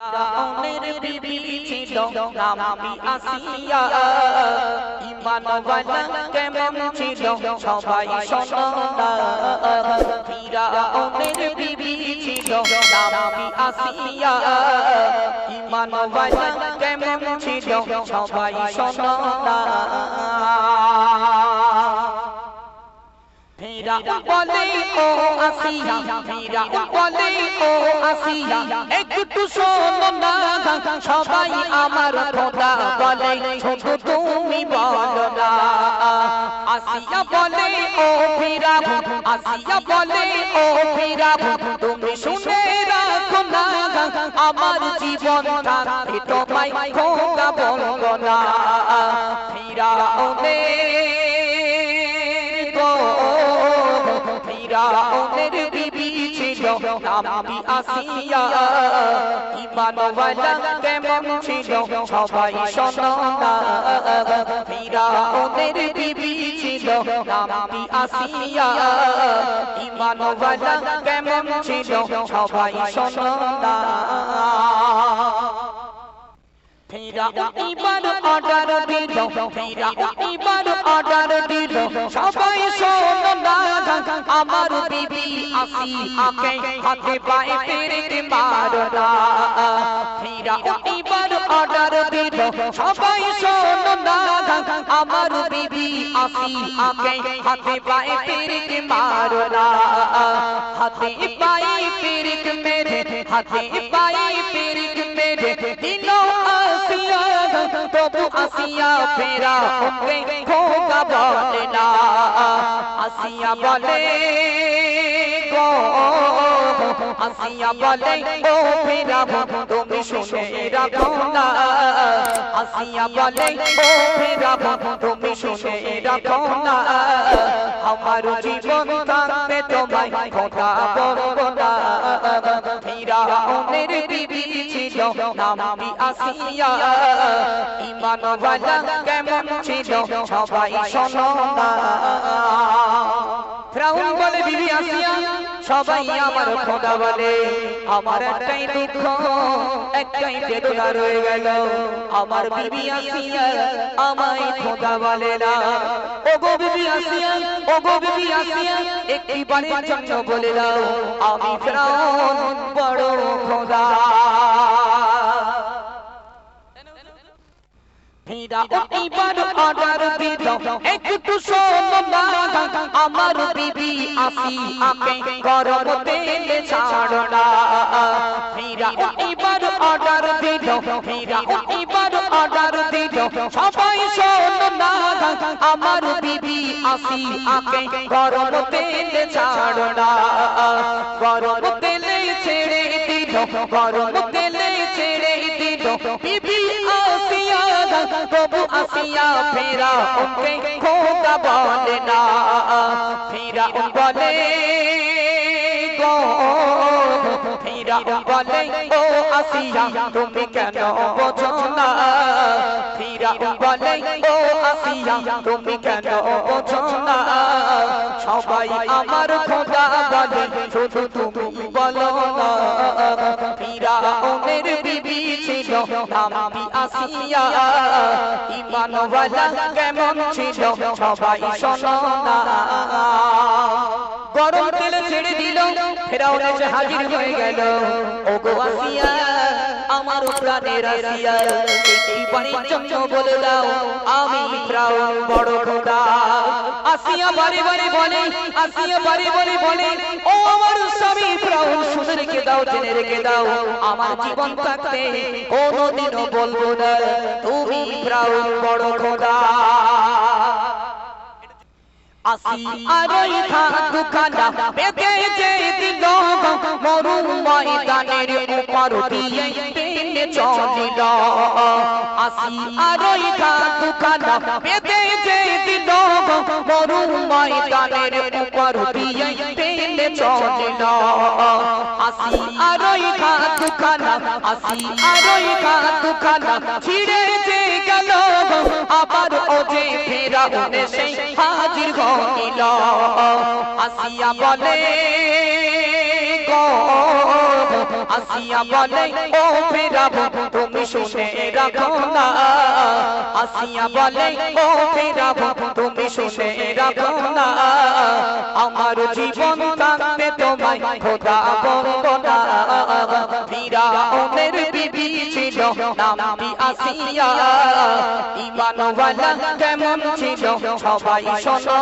রাউনের বিবি ছিল নামি আসিয়া ইমান ওয়ালা কেমন ছিল সবাই শোনা ফিরাউনের বিবি ছিল নামি আসিয়া ইমান ওয়ালা কেমন ছিল সবাই শোনা বলে ও আসিয়া ফিরা বলে ও আসিয়া একটু শোনো না সবাই আমার খোদা বলে শুধু তুমি বলো না আসিয়া বলে ও ফিরা আসিয়া বলে ও ফিরা তুমি শুনে রাখো না আমার জীবন তোমায় খোদা বলো না ফিরা ওদের ফিরাউনের বিবি ছিল নামি আসিয়া ইমান ওয়ালা কেমন ছিল, সবাই শোনো না ফিরাউনের বিবি ছিল নামি আসিয়া ইমান ওয়ালা কেমন ছিল, সবাই শোনো ফিরা এবার অর্ডার দিল ফিরা এবার অর্ডার দিল। আমার বিবি আসি আকে হাতে পায়ে পেরে মারো না ফিরা এবার অর্ডার দিল সবাই শোনো না আমার বিবি আসি আকে হাতে পায়ে পেরে মারো না হাতে পায়ে পেরে মেরে হাতে পায়ে পেরে মেরে দিল আসিয়া তবু আসিয়া ফেরা ওকে খোকা বলে না আসিয়া বলে গো আসিয়া বলে ও ফেরা তুমি শুনে রাখো না আসিয়া বলে ও ফেরা তুমি শুনে রাখো না আমার জীবন থাকতে তোমায় খোকা বলব না ফিরা ওনের বিবি ছিল নামি আসিয়া ইমান ওয়ালা কেমন ছিল সবাই শোনো না ফ্রাউন বলে বিবি আসিয়া সবাই আমার খোদা বলে। আমার একটাই দুঃখ একটাই বেদনা রয়ে গেল। আমার বিবি আসিয়া আমায় খোদা বলে না। ও গো বিবি আসিয়া ও গো বিবি আসিয়া একটি বারের জন্য বলে দাও। আমি ফ্রাউন ফিরা এবার অর্ডার দিল একটু শোনো আমার বিবি আসি আকে গরম তেলে ছাড়ো না অর্ডার দিল এবার অর্ডার দিল সবাই শোনো আমার বিবি আসি গরম তেলে ছাড়ো গরম তেলে ছেড়ে দিল গরম তেলে ছেড়ে দিল বিবি আসিয়া তবু আসিয়া ফেরা ওকে খোদা বলে না। ফেরা বলে, গো। ফেরা বলে, ও আসিয়া, তুমি কেন বোঝো না? ফেরা বলে, ও আসিয়া, তুমি কেন বোঝো না? সবাই আমার খোদা বলে, শুধু তুমি বলো না। ফিরা ওমের বিবি নামি আসিয়া ইমান ওয়ালা কেমন ছিল সবাই শোনো না গরম তেলে ছেড়ে দিল ফেরাউন এসে হাজির হয়ে গেল ও গো আসিয়া আমার প্রাণের আসিয়া বাড়ির জন্য বলে দাও আমি ফেরাউন বড় খোদা আসিয়া বারে বারে বলে আসিয়া বারে বারে বলে ও আমার স্বামী ফেরাউন শুনে রেখে দাও, জেনে রেখে দাও, আমার জীবন থাকতে কোনোদিনও বলব না, তুমি ফেরাউন বড় খোদা। আসি আরই দুখানা পেতে যে দিল মরু ময়দানের উপর উপর দিয়ে টেনে চলিল আসি আরই দুখানা আসি আরই দুখানা ছিড়ে যে গেল আবার ও যে হইল আসিয়া বলে ও ফেরাবো তুমি শুনে রাখো না আসিয়া বলে ও ফেরাবো তুমি শুনে রাখো না জীবন থাকতে তোমায় খোদা বলব না ফিরাউনের বিবি ছিল, নামটি আসিয়া। ইমানওয়ালা কেমন ছিল, সবাই শোনো